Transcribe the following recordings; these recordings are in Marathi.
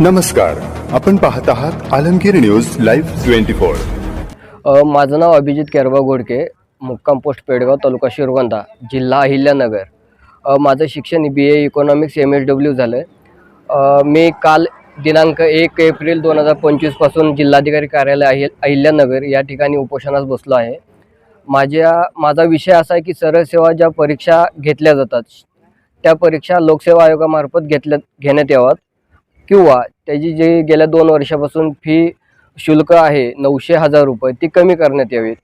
नमस्कार आपण पाहत आहात Alamgir news live twenty four. माझं नाव अभिजित केरवा गोडके मुक्काम पोस्ट पेडगाव तालुका शिरगोंदा जिल्हा अहिल्यानगर. माझं शिक्षण B A economics M S W झालं आहे मी काल दिनांक एक एप्रिल दोन हजार पंचवीसपासून जिल्हाधिकारी कार्यालय अहिल अहिल्यानगर या ठिकाणी उपोषणास बसलो आहे. माझ्या माझा विषय असा आहे की सरळ सेवा ज्या परीक्षा घेतल्या जातात त्या परीक्षा लोकसेवा आयोगामार्फत घेतल्या घेण्यात याव्यात. किंवा त्याची जी गेल्या दोन वर्षापासून फी शुल्क आहे नऊशे हजार रुपये ती कमी करण्यात यावी.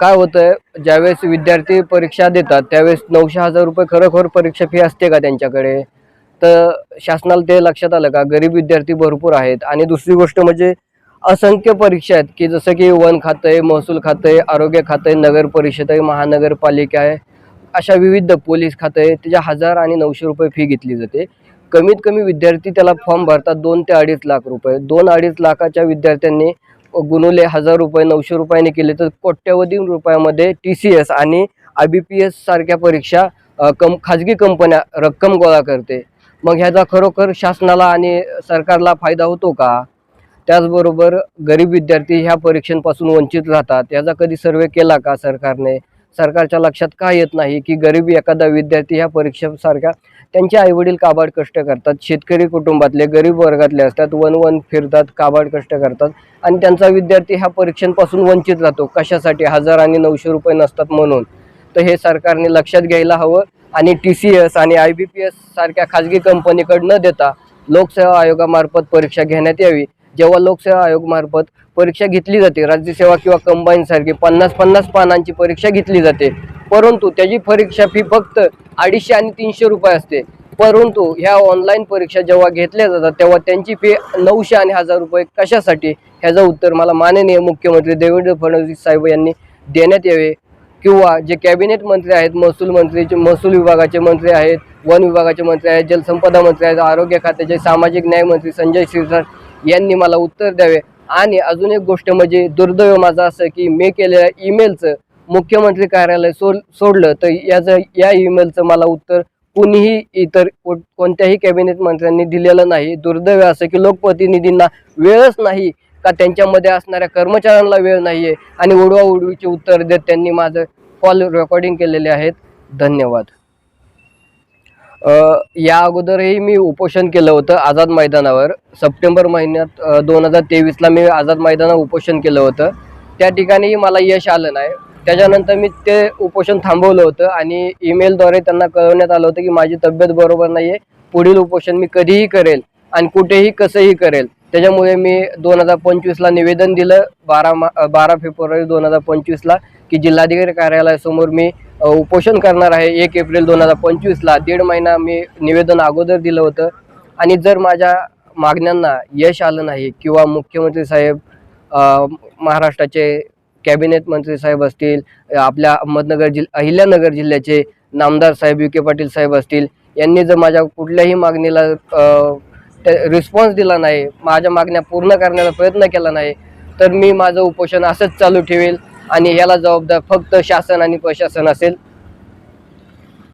काय होतं आहे ज्यावेळेस विद्यार्थी परीक्षा देतात त्यावेळेस नऊशे हजार रुपये खरोखर परीक्षा फी असते का त्यांच्याकडे? तर शासनाला ते लक्षात आलं का गरीब विद्यार्थी भरपूर आहेत. आणि दुसरी गोष्ट म्हणजे असंख्य परीक्षा आहेत की जसं की वन खातं आहे महसूल खातं आहे आरोग्य खातं आहे नगर परिषद आहे महानगरपालिका आहे. अशा विविध पोलीस खातं आहे त्याच्या हजार आणि नऊशे रुपये फी घेतली जाते. कमीत कमी विद्यार्थी त्याला फॉर्म भरतात दोन ते अडीच लाख रुपये. दोन अडीच लाखाच्या विद्यार्थ्यांनी गुणवले हजार रुपये नऊशे रुपयाने केले तर कोट्यवधी रुपयामध्ये टी सी एस आणि आय बी पी एस सारख्या परीक्षा कम खाजगी कंपन्या रक्कम गोळा करते. मग ह्याचा खरोखर शासनाला आणि सरकारला फायदा होतो का? त्याचबरोबर गरीब विद्यार्थी ह्या परीक्षांपासून वंचित राहतात. याचा कधी सर्वे केला का सरकारने? सरकारच्या लक्षात का येत नाही की गरीब एखादा विद्यार्थी ह्या परीक्षेसारख्या त्यांचे आईवडील काबाड कष्ट करतात शेतकरी कुटुंबातले गरीब वर्गातले असतात वन वन फिरतात काबाड कष्ट करतात आणि त्यांचा विद्यार्थी ह्या परीक्षांपासून वंचित राहतो कशासाठी? हजार आणि नऊशे रुपये नसतात म्हणून. तर हे सरकारने लक्षात घ्यायला हवं आणि टी सी एस आणि आय बी पी एस सारख्या खाजगी कंपनीकडे न देता लोकसेवा आयोगामार्फत परीक्षा घेण्यात यावी. जेव्हा लोकसेवा आयोगमार्फत परीक्षा घेतली जाते राज्यसेवा किंवा कंबाईन सारखी पन्नास पन्नास पानांची परीक्षा घेतली जाते. परंतु त्याची परीक्षा फी फक्त अडीचशे आणि तीनशे रुपये असते. परंतु ह्या ऑनलाईन परीक्षा जेव्हा घेतल्या जातात तेव्हा त्यांची फी नऊशे आणि हजार रुपये कशासाठी? ह्याचं उत्तर मला माननीय मुख्यमंत्री देवेंद्र फडणवीस साहेब यांनी देण्यात यावे. किंवा जे कॅबिनेट मंत्री आहेत महसूल मंत्रीचे महसूल विभागाचे मंत्री आहेत वन विभागाचे मंत्री आहेत जलसंपदा मंत्री आहेत आरोग्य खात्याचे सामाजिक न्याय मंत्री संजय शिरसाट यांनी मला उत्तर द्यावे. आणि अजून एक गोष्ट म्हणजे दुर्दैव माझं असं की मी केलेल्या ईमेलचं मुख्यमंत्री कार्यालय सोड सोडलं तर याचं या ईमेलचं मला उत्तर कुणीही इतर कोणत्याही कॅबिनेट मंत्र्यांनी दिलेलं नाही. दुर्दैव असं की लोकप्रतिनिधींना वेळच नाही का त्यांच्यामध्ये असणाऱ्या कर्मचाऱ्यांना वेळ नाही आहे आणि उडवा उडवीचे उत्तर देत त्यांनी माझं कॉल रेकॉर्डिंग केलेले आहेत. धन्यवाद. या अगोदरही मी उपोषण केलं होतं आझाद मैदानावर. सप्टेंबर महिन्यात दोन हजार तेवीसला मी आझाद मैदानावर उपोषण केलं होतं. त्या ठिकाणीही मला यश आलं नाही. त्याच्यानंतर मी ते उपोषण थांबवलं होतं आणि ईमेलद्वारे त्यांना कळवण्यात आलं होतं की माझी तब्येत बरोबर नाही आहे पुढील उपोषण मी कधीही करेल आणि कुठेही कसंही करेल. त्याच्यामुळे मी दोन हजार पंचवीसला निवेदन दिलं बारा मा बारा फेब्रुवारी दोन हजार पंचवीसला की जिल्हाधिकारी कार्यालयासमोर मी उपोषण करणार आहे. एक एप्रिल दोन हजार पंचवीसला दीड महिना मी निवेदन अगोदर दिलं होतं. आणि जर माझ्या मागण्यांना यश आलं नाही किंवा मुख्यमंत्री साहेब महाराष्ट्राचे कॅबिनेट मंत्री साहेब असतील आपल्या अहमदनगर जिल अहिल्यानगर जिल्ह्याचे नामदार साहेब विखे पाटील साहेब असतील यांनी जर माझ्या कुठल्याही मागणीला रिस्पॉन्स दिला नाही. माझ्या मागण्या पूर्ण करण्याचा प्रयत्न केला नाही. तर मी माझं उपोषण असंच चालू ठेवेल आणि याला जबाबदार फक्त शासन आणि प्रशासन असेल.